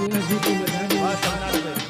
એ હજી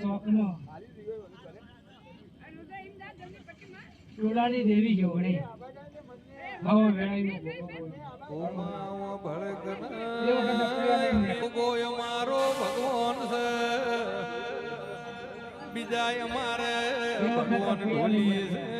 ચોકનો દેવી જોડે હવો બોલ. મારો ભગવાન છે. બીજા અમારે ભગવાન ઢોલી છે.